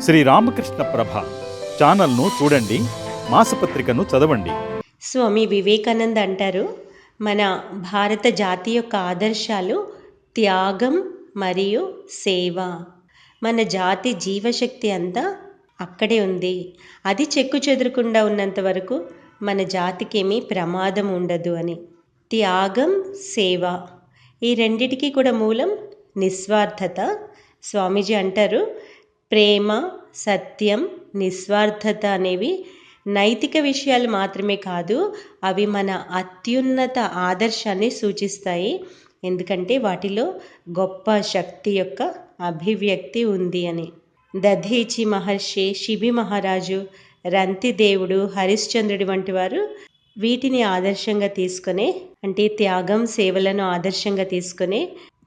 శ్రీ రామకృష్ణ ప్రభ ఛానల్ను చూడండి మాసపత్రికను చదవండి. స్వామి వివేకానంద్ అంటారు మన భారత జాతి యొక్క ఆదర్శాలు త్యాగం మరియు సేవ. మన జాతి జీవశక్తి అంతా అక్కడే ఉంది. అది చెక్కు చెదరకుండా ఉన్నంత వరకు మన జాతికేమీ ప్రమాదం ఉండదు అని. త్యాగం సేవ ఈ రెండిటికి కూడా మూలం నిస్వార్థత. స్వామీజీ అంటారు ప్రేమ సత్యం నిస్వార్థత అనేవి నైతిక విషయాలు మాత్రమే కాదు అవి మన అత్యున్నత ఆదర్శాన్ని సూచిస్తాయి. ఎందుకంటే వాటిలో గొప్ప శక్తి యొక్క అభివ్యక్తి ఉంది అని. దధీచి మహర్షి శిబి మహారాజు రంతిదేవుడు హరిశ్చంద్రుడి వంటి వారు వీటిని ఆదర్శంగా తీసుకునే అంటే త్యాగం సేవలను ఆదర్శంగా తీసుకునే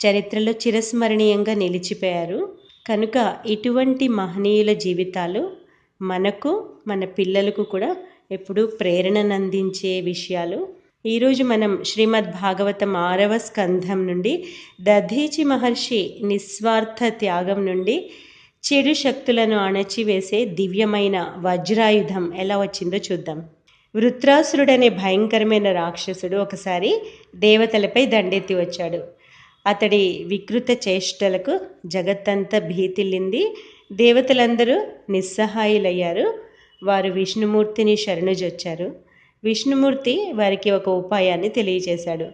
చరిత్రలో చిరస్మరణీయంగా నిలిచిపోయారు. కనుక ఇటువంటి మహనీయుల జీవితాలు మనకు మన పిల్లలకు కూడా ఎప్పుడూ ప్రేరణను అందించే విషయాలు. ఈరోజు మనం శ్రీమద్ భాగవతం ఆరవ స్కంధం నుండి దధీచి మహర్షి నిస్వార్థ త్యాగం నుండి చెడు శక్తులను అణచివేసే దివ్యమైన వజ్రాయుధం ఎలా వచ్చిందో చూద్దాం. వృత్రాసురుడనే భయంకరమైన రాక్షసుడు ఒకసారి దేవతలపై దండెత్తి వచ్చాడు. అతడి వికృత చేష్టలకు జగత్తంతా భీతిల్లింది దేవతలందరూ నిస్సహాయులయ్యారు. వారు విష్ణుమూర్తిని శరణుజొచ్చారు. విష్ణుమూర్తి వారికి ఒక ఉపాయాన్ని తెలియజేశాడు.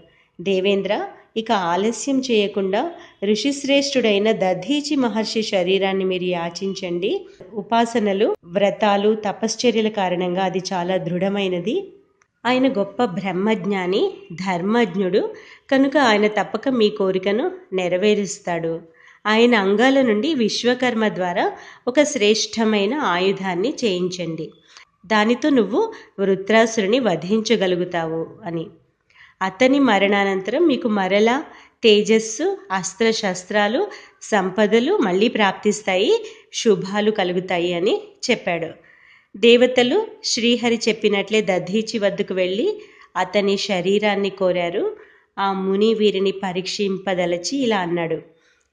దేవేంద్ర ఇక ఆలస్యం చేయకుండా ఋషిశ్రేష్ఠుడైన దధీచి మహర్షి శరీరాన్ని మీరు యాచించండి. ఉపాసనలు వ్రతాలు తపశ్చర్యల కారణంగా అది చాలా దృఢమైనది. ఆయన గొప్ప బ్రహ్మజ్ఞాని ధర్మజ్ఞుడు. కనుక ఆయన తప్పక మీ కోరికను నెరవేరుస్తాడు. ఆయన అంగాల నుండి విశ్వకర్మ ద్వారా ఒక శ్రేష్టమైన ఆయుధాన్ని చేయించండి. దానితో నువ్వు వృత్రాసురుని వధించగలుగుతావు అని. అతని మరణానంతరం మీకు మరలా తేజస్సు అస్త్రశస్త్రాలు సంపదలు మళ్ళీ ప్రాప్తిస్తాయి శుభాలు కలుగుతాయి అని చెప్పాడు. దేవతలు శ్రీహరి చెప్పినట్లే దధీచి వద్దకు వెళ్ళి అతని శరీరాన్ని కోరారు. ఆ ముని వీరిని పరీక్షింపదలచి ఇలా అన్నాడు.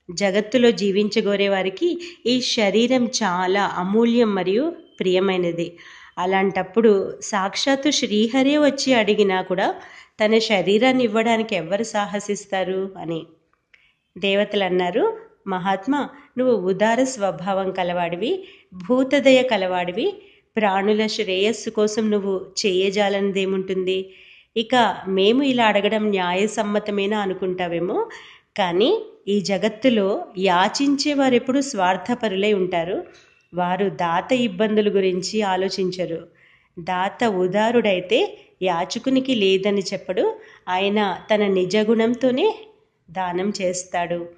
జగత్తులో జీవించగోరే వారికి ఈ శరీరం చాలా అమూల్యం మరియు ప్రియమైనది. అలాంటప్పుడు సాక్షాత్తు శ్రీహరే వచ్చి అడిగినా కూడా తన శరీరాన్ని ఇవ్వడానికి ఎవరు సాహసిస్తారు అని. దేవతలు అన్నారు మహాత్మా నువ్వు ఉదార స్వభావం కలవాడివి భూతదయ కలవాడివి. ప్రాణుల శ్రేయస్సు కోసం నువ్వు చేయజాలనిదేముంటుంది? ఇక మేము ఇలా అడగడం న్యాయసమ్మతమేనా అనుకుంటావేమో? కానీ ఈ జగత్తులో యాచించే వారు ఎప్పుడు స్వార్థపరులై ఉంటారు. వారు దాత ఇబ్బందుల గురించి ఆలోచించరు. దాత ఉదారుడైతే యాచకునికి లేదని చెప్పడు. ఆయన తన నిజ గుణంతోనే దానం చేస్తాడు.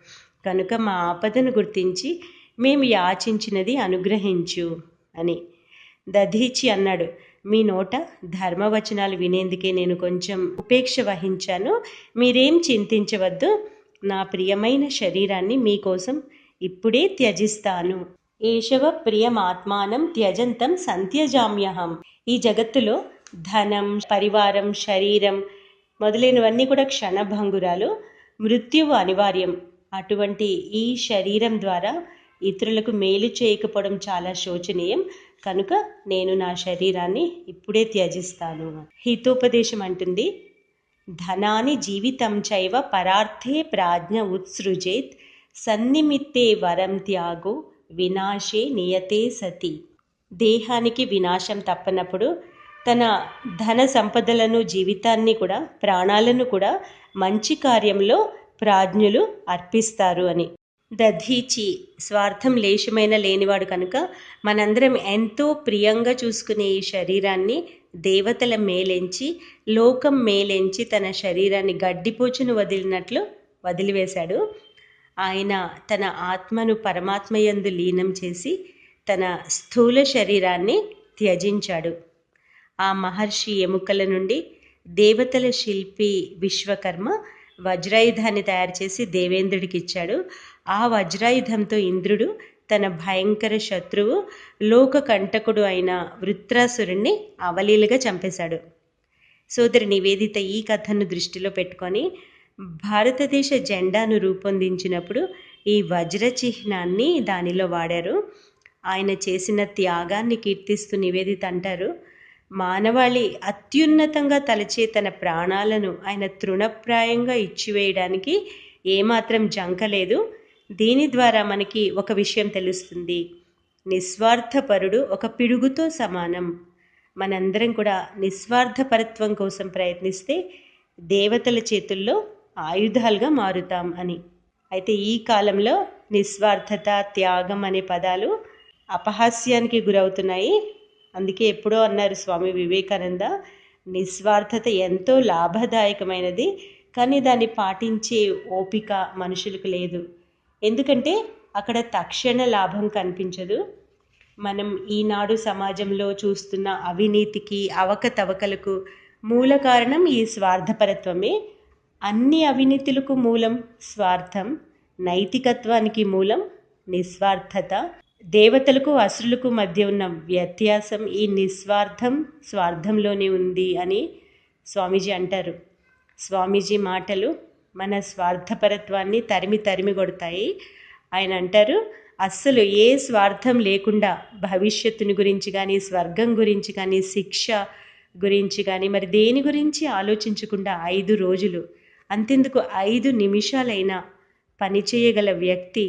కనుక మా ఆపదను గుర్తించి మేము యాచించినది అనుగ్రహించు అని. దధీచి అన్నాడు. మీ నోట ధర్మవచనాలు వినేందుకే నేను కొంచెం ఉపేక్ష వహించాను. మీరేం చింతించవద్దు. నా ప్రియమైన శరీరాన్ని మీకోసం ఇప్పుడే త్యజిస్తాను. ఏషవ ప్రియమాత్మానం త్యజంతం సంత్యజామ్యహం. ఈ జగత్తులో ధనం పరివారం శరీరం మొదలైనవన్నీ కూడా క్షణభంగురాలు. మృత్యువు అనివార్యం. అటువంటి ఈ శరీరం ద్వారా ఇతరులకు మేలు చేయకపోవడం చాలా శోచనీయం. కనుక నేను నా శరీరాన్ని ఇప్పుడే త్యజిస్తాను. హితోపదేశం అంటుంది. ధనాని జీవితం చైవ పరార్థే ప్రాజ్ఞ ఉత్సృజేత్. సన్నిమిత్తే వరం త్యాగో వినాశే నియతే సతి. దేహానికి వినాశం తప్పనప్పుడు తన ధన సంపదలను జీవితాన్ని కూడా ప్రాణాలను కూడా మంచి కార్యంలో ప్రాజ్ఞులు అర్పిస్తారు అని. దధీచి స్వార్థం లేశమైన లేనివాడు కనుక మనందరం ఎంతో ప్రియంగా చూసుకునే ఈ శరీరాన్ని దేవతల మేలెంచి లోకం మేలెంచి తన శరీరాన్ని గడ్డిపోచును వదిలినట్లు వదిలివేశాడు. ఆయన తన ఆత్మను పరమాత్మయందు లీనం చేసి తన స్థూల శరీరాన్ని త్యజించాడు. ఆ మహర్షి ఎముకల నుండి దేవతల శిల్పి విశ్వకర్మ వజ్రాయుధాన్ని తయారు చేసి దేవేంద్రుడికి ఇచ్చాడు. ఆ వజ్రాయుధంతో ఇంద్రుడు తన భయంకర శత్రువు లోక కంటకుడు అయిన వృత్రాసురుణ్ణి అవలీలుగా చంపేశాడు. సోదరి నివేదిత ఈ కథను దృష్టిలో పెట్టుకొని భారతదేశ జెండాను రూపొందించినప్పుడు ఈ వజ్ర చిహ్నాన్ని దానిలో వాడారు. ఆయన చేసిన త్యాగాన్ని కీర్తిస్తూ నివేదిత అంటారు మానవాళి అత్యున్నతంగా తలచే తన ప్రాణాలను ఆయన తృణప్రాయంగా ఇచ్చివేయడానికి ఏమాత్రం జంకలేదు దీని ద్వారా మనకి ఒక విషయం తెలుస్తుంది. నిస్వార్థపరుడు ఒక పిడుగుతో సమానం. మనందరం కూడా నిస్వార్థపరత్వం కోసం ప్రయత్నిస్తే దేవతల చేతుల్లో ఆయుధాలుగా మారుతాం అని. అయితే ఈ కాలంలో నిస్వార్థత త్యాగం అనే పదాలు అపహాస్యానికి గురవుతున్నాయి. అందుకే ఎప్పుడో అన్నారు స్వామి వివేకానంద నిస్వార్థత ఎంతో లాభదాయకమైనది కానీ దాన్ని పాటించే ఓపిక మనుషులకు లేదు. ఎందుకంటే అక్కడ తక్షణ లాభం కనిపించదు. మనం ఈనాడు సమాజంలో చూస్తున్న అవినీతికి అవకతవకలకు మూల కారణం ఈ స్వార్థపరత్వమే. అన్ని అవినీతులకు మూలం స్వార్థం నైతికత్వానికి మూలం నిస్వార్థత. దేవతలకు అసురులకు మధ్య ఉన్న వ్యత్యాసం ఈ నిస్వార్థం స్వార్థంలోనే ఉంది అని స్వామీజీ అంటారు. స్వామీజీ మాటలు మన స్వార్థపరత్వాన్ని తరిమి తరిమి కొడతాయి. ఆయన అంటారు అస్సలు ఏ స్వార్థం లేకుండా భవిష్యత్తుని గురించి కానీ స్వర్గం గురించి కానీ శిక్ష గురించి కానీ మరి దేని గురించి ఆలోచించకుండా ఐదు రోజులు అంతెందుకు ఐదు నిమిషాలైనా పనిచేయగల వ్యక్తి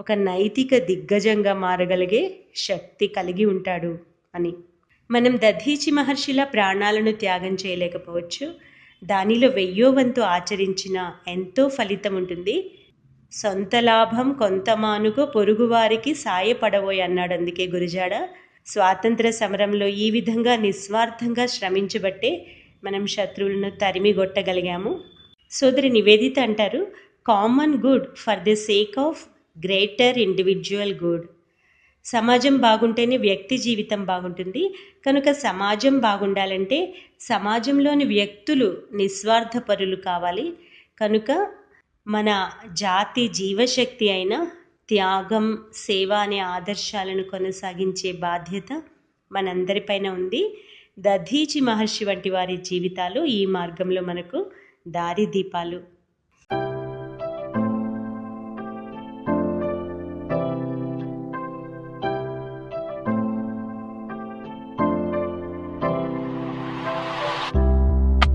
ఒక నైతిక దిగ్గజంగా మారగలిగే శక్తి కలిగి ఉంటాడు అని. మనం దధీచి మహర్షిలా ప్రాణాలను త్యాగం చేయలేకపోవచ్చు. దానిలో వెయ్యో వంతు ఆచరించిన ఎంతో ఫలితం ఉంటుంది. సొంత లాభం కొంత మానుకో పొరుగువారికి సాయపడబోయి అన్నాడు అందుకే గురుజాడ. స్వాతంత్ర సమరంలో ఈ విధంగా నిస్వార్థంగా శ్రమించబట్టే మనం శత్రువులను తరిమిగొట్టగలిగాము సోదరి నివేదిత అంటారు common good for the sake of greater individual good సమాజం బాగుంటేనే వ్యక్తి జీవితం బాగుంటుంది. కనుక సమాజం బాగుండాలంటే సమాజంలోని వ్యక్తులు నిస్వార్థపరులు కావాలి. కనుక మన జాతి జీవశక్తి అయిన త్యాగం సేవ అనే ఆదర్శాలను కొనసాగించే బాధ్యత మనందరిపైన ఉంది. దధీచి మహర్షి వంటి వారి జీవితాలు ఈ మార్గంలో మనకు దారి దీపాలు.